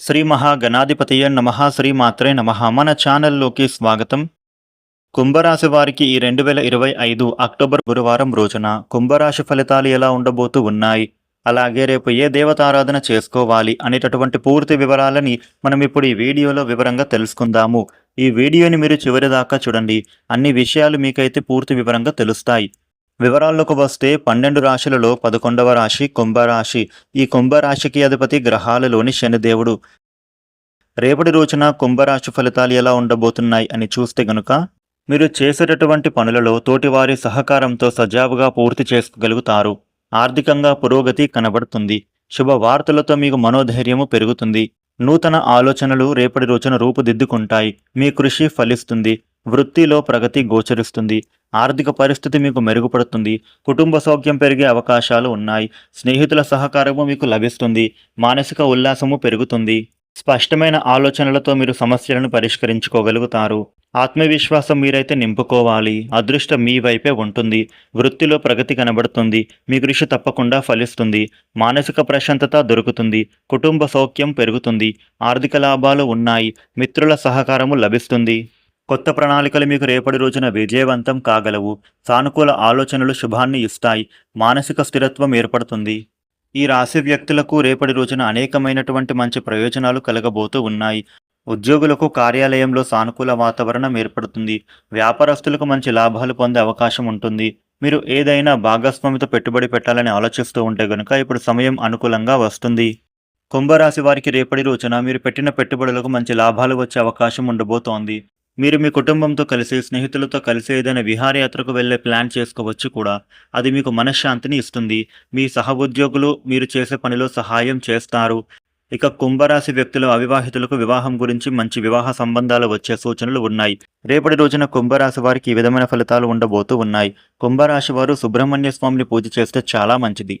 శ్రీ మహాగణాధిపతయ నమ శ్రీ మాత్రే నమ. మన ఛానల్లోకి స్వాగతం. కుంభరాశి వారికి ఈ రెండు వేల ఇరవై ఐదు అక్టోబర్ గురువారం రోజున కుంభరాశి ఫలితాలు ఎలా ఉండబోతూ ఉన్నాయి? అలాగే రేపు ఏ దేవతారాధన చేసుకోవాలి అనేటటువంటి పూర్తి వివరాలని మనం ఇప్పుడు ఈ వీడియోలో వివరంగా తెలుసుకుందాము. ఈ వీడియోని మీరు చివరి దాకా చూడండి. అన్ని విషయాలు మీకైతే పూర్తి వివరంగా తెలుస్తాయి. వివరాల్లోకి వస్తే పన్నెండు రాశులలో పదకొండవ రాశి కుంభరాశి ఈ కుంభరాశికి అధిపతి గ్రహాలలోని శనిదేవుడు రేపటి రోజున కుంభరాశి ఫలితాలు ఎలా ఉండబోతున్నాయి అని చూస్తే గనుక మీరు చేసేటటువంటి పనులలో తోటివారి సహకారంతో సజావుగా పూర్తి చేసుకోగలుగుతారు. ఆర్థికంగా పురోగతి కనబడుతుంది. శుభవార్తలతో మీకు మనోధైర్యము పెరుగుతుంది. నూతన ఆలోచనలు రేపటి రోజున రూపుదిద్దుకుంటాయి. మీ కృషి ఫలిస్తుంది. వృత్తిలో ప్రగతి గోచరిస్తుంది. ఆర్థిక పరిస్థితి మీకు మెరుగుపడుతుంది. కుటుంబ సౌఖ్యం పెరిగే అవకాశాలు ఉన్నాయి. స్నేహితుల సహకారము మీకు లభిస్తుంది. మానసిక ఉల్లాసము పెరుగుతుంది. స్పష్టమైన ఆలోచనలతో మీరు సమస్యలను పరిష్కరించుకోగలుగుతారు. ఆత్మవిశ్వాసం మీరైతే నింపుకోవాలి. అదృష్టం మీ వైపే ఉంటుంది. వృత్తిలో ప్రగతి కనబడుతుంది. మీ కృషి తప్పకుండా ఫలిస్తుంది. మానసిక ప్రశాంతత దొరుకుతుంది. కుటుంబ సౌఖ్యం పెరుగుతుంది. ఆర్థిక లాభాలు ఉన్నాయి. మిత్రుల సహకారము లభిస్తుంది. కొత్త ప్రణాళికలు మీకు రేపటి రోజున విజయవంతం కాగలవు. సానుకూల ఆలోచనలు శుభాన్ని ఇస్తాయి. మానసిక స్థిరత్వం ఏర్పడుతుంది. ఈ రాశి వ్యక్తులకు రేపటి రోజున అనేకమైనటువంటి మంచి ప్రయోజనాలు కలగబోతూ ఉన్నాయి. ఉద్యోగులకు కార్యాలయంలో సానుకూల వాతావరణం ఏర్పడుతుంది. వ్యాపారస్తులకు మంచి లాభాలు పొందే అవకాశం ఉంటుంది. మీరు ఏదైనా భాగస్వామితో పెట్టుబడి పెట్టాలని ఆలోచిస్తూ ఉంటే గనుక ఇప్పుడు సమయం అనుకూలంగా వస్తుంది. కుంభరాశి వారికి రేపటి రోజున మీరు పెట్టిన పెట్టుబడులకు మంచి లాభాలు వచ్చే అవకాశం ఉండబోతోంది. మీరు మీ కుటుంబంతో కలిసి స్నేహితులతో కలిసి ఏదైనా విహారయాత్రకు వెళ్ళే ప్లాన్ చేసుకోవచ్చు కూడా. అది మీకు మనశ్శాంతిని ఇస్తుంది. మీ సహోద్యోగులు మీరు చేసే పనిలో సహాయం చేస్తారు. ఇక కుంభరాశి వ్యక్తులు అవివాహితులకు వివాహం గురించి మంచి వివాహ సంబంధాలు వచ్చే సూచనలు ఉన్నాయి. రేపటి రోజున కుంభరాశి వారికి ఈ విధమైన ఫలితాలు ఉండబోతూ ఉన్నాయి. కుంభరాశి వారు సుబ్రహ్మణ్య స్వామిని పూజ చేస్తే చాలా మంచిది.